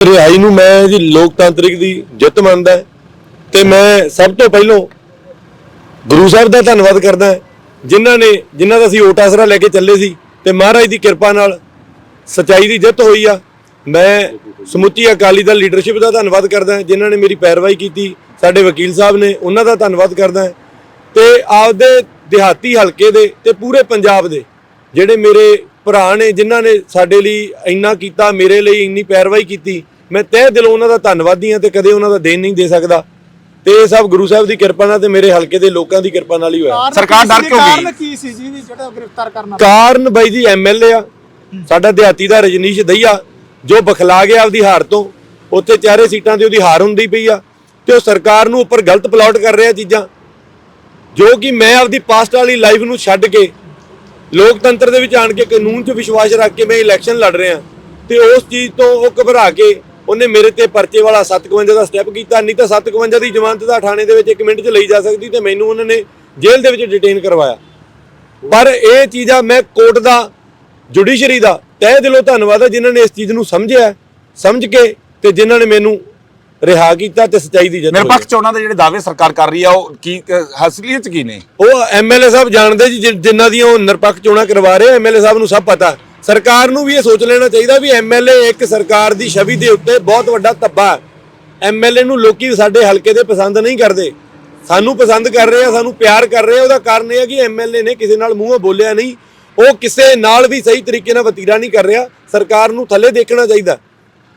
ਰਿਹਾਈ ਨੂੰ ਮੈਂ ਜੀ ਲੋਕਤਾਂਤਰਿਕ ਦੀ ਜਿੱਤ ਮੰਨਦਾ ਹਾਂ ਤੇ ਮੈਂ ਸਭ ਤੋਂ ਪਹਿਲਾਂ ਗੁਰੂ ਸਾਹਿਬ ਦਾ ਧੰਨਵਾਦ ਕਰਦਾ ਜਿਨ੍ਹਾਂ ਨੇ, ਜਿਨ੍ਹਾਂ ਦਾ ਅਸੀਂ ਓਟ ਆਸਰਾ ਲੈ ਕੇ ਚੱਲੇ ਸੀ ਤੇ ਮਹਾਰਾਜ ਦੀ ਕਿਰਪਾ ਨਾਲ ਸਚਾਈ ਦੀ ਜਿੱਤ ਹੋਈ ਆ। ਮੈਂ ਸਮੁੱਚੀ ਅਕਾਲੀ ਦਲ ਲੀਡਰਸ਼ਿਪ ਦਾ ਧੰਨਵਾਦ ਕਰਦਾ ਜਿਨ੍ਹਾਂ ਨੇ ਮੇਰੀ ਪੈਰਵਾਈ ਕੀਤੀ, ਸਾਡੇ ਵਕੀਲ ਸਾਹਿਬ ਨੇ, ਉਹਨਾਂ ਦਾ ਧੰਨਵਾਦ ਕਰਦਾ ਹਾਂ। ਤੇ ਆਪਦੇ ਦਿਹਾਤੀ ਹਲਕੇ ਦੇ ਤੇ ਪੂਰੇ ਪੰਜਾਬ ਦੇ ਜਿਹੜੇ ਮੇਰੇ ਭਰਾ ਨੇ, ਜਿਨ੍ਹਾਂ ਨੇ ਸਾਡੇ ਲਈ ਇੰਨਾ ਕੀਤਾ, ਮੇਰੇ ਲਈ ਇੰਨੀ ਪੈਰਵਾਈ ਕੀਤੀ ਮੈਂ ਤਹਿ ਦਿਲੋਂ ਉਹਨਾਂ ਦਾ ਧੰਨਵਾਦੀ ਹਾਂ ਤੇ ਕਦੇ ਉਹਨਾਂ ਦਾ ਦੇਣ ਨਹੀਂ ਦੇ ਸਕਦਾ। ਤੇ ਇਹ ਸਭ ਗੁਰੂ ਸਾਹਿਬ ਦੀ ਕਿਰਪਾ ਨਾਲ ਤੇ ਮੇਰੇ ਹਲਕੇ ਦੇ ਲੋਕਾਂ ਦੀ ਕਿਰਪਾ ਨਾਲ ਹੀ ਹੋਇਆ। ਕਾਰਨ ਸਰਕਾਰ ਡਰ? ਕਿਉਂ ਗਈ? ਕਾਰਨ ਕੀ ਸੀ ਜੀ ਜਿਹੜਾ ਗ੍ਰਿਫਤਾਰ ਕਰਨਾ? ਕਾਰਨ ਬਾਈ ਜੀ ਐਮਐਲਏ ਆ। ਸਾਡਾ ਦਿਹਾਤੀ ਦਾ ਰਜਨੀਸ਼ ਦਈਆ ਜੋ ਬਖਲਾ ਗਿਆ ਆਪਦੀ ਹਾਰ ਤੋਂ ਉੱਥੇ ਚਾਰੇ ਸੀਟਾਂ ਤੇ ਉਹਦੀ ਹਾਰ ਹੁੰਦੀ ਪਈ ਆ ਤੇ ਉਹ ਸਰਕਾਰ ਨੂੰ ਉੱਪਰ ਗਲਤ ਪਲਾਟ ਕਰ ਰਿਹਾ ਚੀਜ਼ਾਂ। ਜੋ ਕਿ ਮੈਂ ਆਪਦੀ ਪਾਸਟ ਵਾਲੀ ਲਾਈਫ ਨੂੰ ਛੱਡ ਕੇ ਲੋਕਤੰਤਰ ਦੇ ਵਿੱਚ ਆਣ ਕੇ ਕਾਨੂੰਨ 'ਚ ਵਿਸ਼ਵਾਸ ਰੱਖ ਕੇ ਮੈਂ ਇਲੈਕਸ਼ਨ ਲੜ ਰਿਹਾ। ਤੇ ਉਸ ਚੀਜ਼ ਤੋਂ ਉਹ ਘਬਰਾ ਕੇ ਉਹਨੇ ਮੇਰੇ ਤੇ ਪਰਚੇ ਵਾਲਾ 57 ਦਾ ਸਟੈਪ ਕੀਤਾ, ਨਹੀਂ ਤਾਂ 57 ਦੀ ਜ਼ਮਾਨਤ ਦਾ ਥਾਣੇ ਦੇ ਵਿੱਚ 1 ਮਿੰਟ 'ਚ ਲਈ ਜਾ ਸਕਦੀ ਤੇ ਮੈਨੂੰ ਉਹਨਾਂ ਨੇ ਜੇਲ੍ਹ ਦੇ ਵਿੱਚ ਡਿਟੇਨ ਕਰਵਾਇਆ। ਪਰ ਇਹ ਚੀਜ਼ਾਂ ਮੈਂ ਕੋਰਟ ਦਾ ਜੁਡੀਸ਼ਰੀ ਦਾ ਤਹਿ ਦਿਲੋਂ ਧੰਨਵਾਦ ਹੈ ਜਿਨ੍ਹਾਂ ਨੇ ਇਸ ਚੀਜ਼ ਨੂੰ ਸਮਝਿਆ, ਸਮਝ ਕੇ ਤੇ ਜਿਨ੍ਹਾਂ ਨੇ ਮੈਨੂੰ ਰਿਹਾ ਕੀਤਾ ਤੇ ਸਚਾਈ ਦੀ ਜਿੱਤ ਹੋਈ। ਨਿਰਪੱਖ ਚੋਣਾਂ ਦੇ ਜਿਹੜੇ ਦਾਅਵੇ ਸਰਕਾਰ ਕਰ ਰਹੀ ਆ ਉਹ ਕੀ ਹਸਲੀਅਤ ਕੀ ਨੇ? ਉਹ ਐਮਐਲਏ ਸਾਹਿਬ ਜਾਣਦੇ ਜੀ ਜਿਨ੍ਹਾਂ ਦੀਆਂ ਉਹ ਨਿਰਪੱਖ ਚੋਣਾਂ ਕਰਵਾ ਰਹੇ ਐਮਐਲਏ ਸਾਹਿਬ ਨੂੰ ਸਭ ਪਤਾ। ਸਰਕਾਰ ਨੂੰ ਵੀ ਇਹ ਸੋਚ ਲੈਣਾ ਚਾਹੀਦਾ ਵੀ ਐਮਐਲਏ ਇੱਕ ਸਰਕਾਰ ਦੀ ਛਵੀ ਦੇ ਉੱਤੇ ਬਹੁਤ ਵੱਡਾ ਧੱਬਾ ਐਮਐਲਏ ਨੂੰ ਲੋਕੀ ਸਾਡੇ ਹਲਕੇ ਦੇ ਪਸੰਦ ਨਹੀਂ ਕਰਦੇ। ਸਾਨੂੰ ਪਸੰਦ ਕਰ ਰਹੇ ਆ ਸਾਨੂੰ ਪਿਆਰ ਕਰ ਰਹੇ ਆ ਉਹਦਾ ਕਾਰਨ ਇਹ ਹੈ ਕਿ ਐਮਐਲਏ ਨੇ ਕਿਸੇ ਨਾਲ ਮੂੰਹੋਂ ਬੋਲਿਆ ਨਹੀਂ। ਉਹ ਕਿਸੇ ਨਾਲ ਵੀ ਸਹੀ ਤਰੀਕੇ ਨਾਲ ਵਤੀਰਾ ਨਹੀਂ ਕਰ ਰਿਹਾ। ਸਰਕਾਰ ਨੂੰ ਥੱਲੇ ਦੇਖਣਾ ਚਾਹੀਦਾ।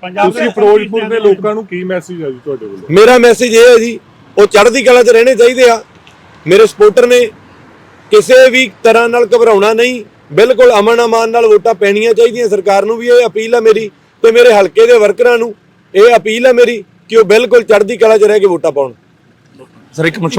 ਤੁਸੀਂ ਫਿਰੋਜ਼ਪੁਰ ਦੇ ਲੋਕਾਂ ਨੂੰ ਕੀ ਮੈਸੇਜ ਹੈ ਜੀ ਤੁਹਾਡੇ ਵੱਲੋਂ? ਮੇਰਾ ਮੈਸੇਜ ਇਹ ਹੈ ਜੀ ਉਹ ਚੜ੍ਹਦੀ ਕਲਾ 'ਚ ਰਹਿਣੇ ਚਾਹੀਦੇ ਆ। ਮੇਰੇ ਸਪੋਰਟਰ ਨੇ ਕਿਸੇ ਵੀ ਤਰ੍ਹਾਂ ਨਾਲ ਘਬਰਾਉਣਾ ਨਹੀਂ ਬਿਲਕੁਲ ਅਮਨ ਅਮਾਨ ਨਾਲ ਵੋਟਾਂ ਪੈਣੀਆਂ ਚਾਹੀਦੀਆਂ ਸਰਕਾਰ ਨੂੰ ਵੀ ਇਹ ਅਪੀਲ ਆ ਮੇਰੀ ਤੇ ਮੇਰੇ ਹਲਕੇ ਦੇ ਵਰਕਰਾਂ ਨੂੰ ਇਹ ਅਪੀਲ ਆ ਮੇਰੀ ਕਿ ਉਹ ਬਿਲਕੁਲ ਚੜ੍ਹਦੀ ਕਲਾ 'ਚ ਰਹਿ ਕੇ ਵੋਟਾਂ ਪਾਉਣ। ਸਰ ਇੱਕ ਮਿੰਟ